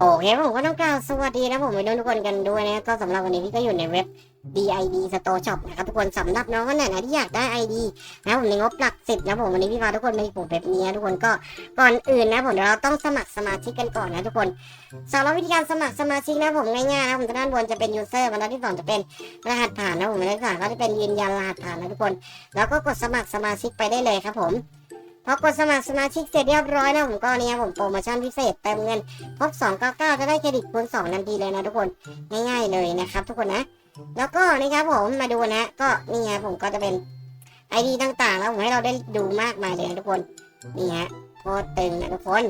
โอเคผมก็ต้องกล่าวสวัสดีนะผมไปดูทุกคนกันด้วยนะก็สำหรับวันนี้พี่ก็อยู่ในเว็บ DID Store Shop นะครับทุกคนสำหรับน้องคนไหนนะที่อยากได้ ID นะผมในงบหลักสิบนะผมวันนี้พี่พาทุกคนมาอยู่เว็บนี้นะทุกคนก็ก่อนอื่นนะผมเดี๋ยวเราต้องสมัครสมาชิกกันก่อนนะทุกคนสำหรับวิธีการสมัครสมาชิกนะผมง่ายๆนะผมด้านบนจะเป็น user บรรทัดที่สองจะเป็นรหัสผ่านนะผมบรรทัดที่สามก็จะเป็นยืนยันรหัสผ่านนะทุกคน แล้วก็กดสมัครสมาชิกไปได้เลยครับผม พอกดสมัครสมาชิกเสร็จเรียบร้อยนะผมก็เนี่ยผมโปรโมชั่นพิเศษเติมเงินครบ299 จะได้เครดิตคูณ2ทันทีเลยนะทุกคนง่ายๆเลยนะครับ ทุกคนนะ แล้วก็นะครับผมมาดูนะ ก็นี่ไงผมก็จะเป็นไอดีต่างๆ แล้วผมให้เราได้ดูมากมายเลยนะทุกคนนี่ฮะโคตรตึงนะทุกคน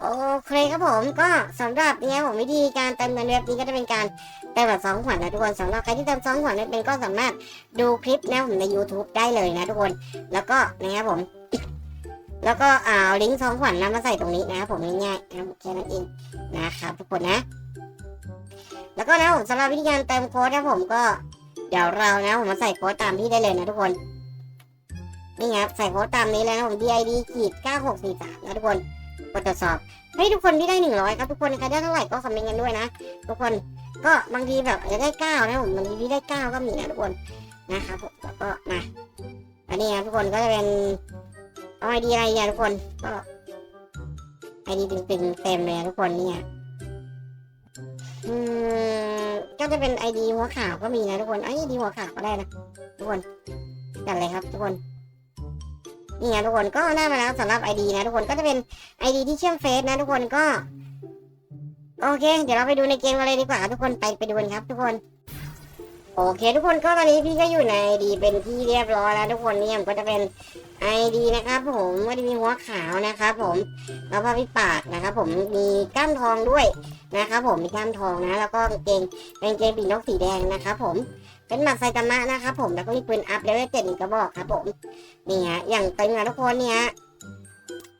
โอเคครับผมก็สำหรับเนี่ยผมวิธีการเติมเงินเว็บนี้ก็จะเป็นการเติมแบบสองขวัญนะทุกคนสำหรับใครที่เติมสองขวัญเป็นก็สามารถดูคลิปนะผมใน YouTube ได้เลยนะทุกคน แล้วก็นะครับผม แล้วก็เอาลิงก์สองขวัญนะมาใส่ตรงนี้นะครับผมง่ายๆนะครับแค่นั้นเองนะครับทุกคนนะ แล้วก็นะผมสำหรับวิธีการเติมโค้ดนะผมก็เดี๋ยวเรานะผมมาใส่โค้ดตามที่ได้เลยนะทุกคนนี่ครับใส่โค้ดตามนี้เลยนะผม DID ขีด9643นะทุกคนกดตรวจสอบเฮ้ยทุกคนพี่ได้ 100ครับทุกคนใครได้เท่าไหร่ก็คอมเมนต์กันด้วยนะทุกคนก็บางทีแบบจะได้เก้านะผมบางทีพี่ได้เก้าก็มีนะทุกคนนะครับผมแล้วก็มาอันนี้ครับทุกคนก็จะเป็น เอาไอดีอะไรเนี่ยทุกคนก็ไอดีตึงๆเต็มเลยทุกคนเนี่ยอืมก็จะเป็นไอดีหัวขาวก็มีนะทุกคนไอดีหัวขาวก็ได้นะทุกคนกันเลยครับทุกคนนี่ไงทุกคนก็ได้ามาแล้วสำหรับไอดีนะทุกคนก็จะเป็นไอดีที่เชื่อมเฟซนะทุกคนก็ โอเค เดี๋ยวเราไปดูในเกมกันเลยดีกว่า ทุกคนไปไปดูกันครับ ทุกคน โอเคทุกคนก็ตอนนี้พี่ก็อยู่ในดีเป็นที่เรียบร้อยแล้วทุกคนเนี่ยมันก็จะเป็นไอดีนะครับ ผมก็จะมีหัวขาวนะครับผมแล้วก็พี่ปากนะครับผมมีก้ามทองด้วยนะครับผมมีก้ามทองนะ แล้วก็กางเกงเป็นกางเกงปีนกสีแดงนะครับผมเป็นหมักไซตามะนะครับผมแล้วก็มีปืนอัพเลเวลเจ็ดอีกกระบอกครับผมนี่ฮะอย่างตึงนะทุกคนเนี่ย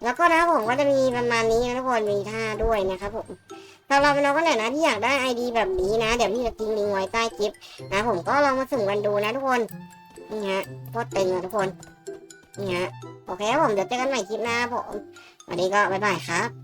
แล้วก็นะครับผมก็จะมีประมาณนี้นะทุกคนมีท่าด้วยนะครับผมสำหรับน้องคนไหนนะที่อยากได้ไอดีแบบนี้นะ เดี๋ยวพี่จะทิ้งลิงก์ไว้ใต้คลิปนะผมก็ลองมาสุ่มกันดูนะทุกคนนี่ฮะโคตรตึงนะทุกคนนี่ฮะโอเคครับผมเดี๋ยวเจอกันใหม่คลิปหน้าผมวันนี้ก็บ๊ายบายครับ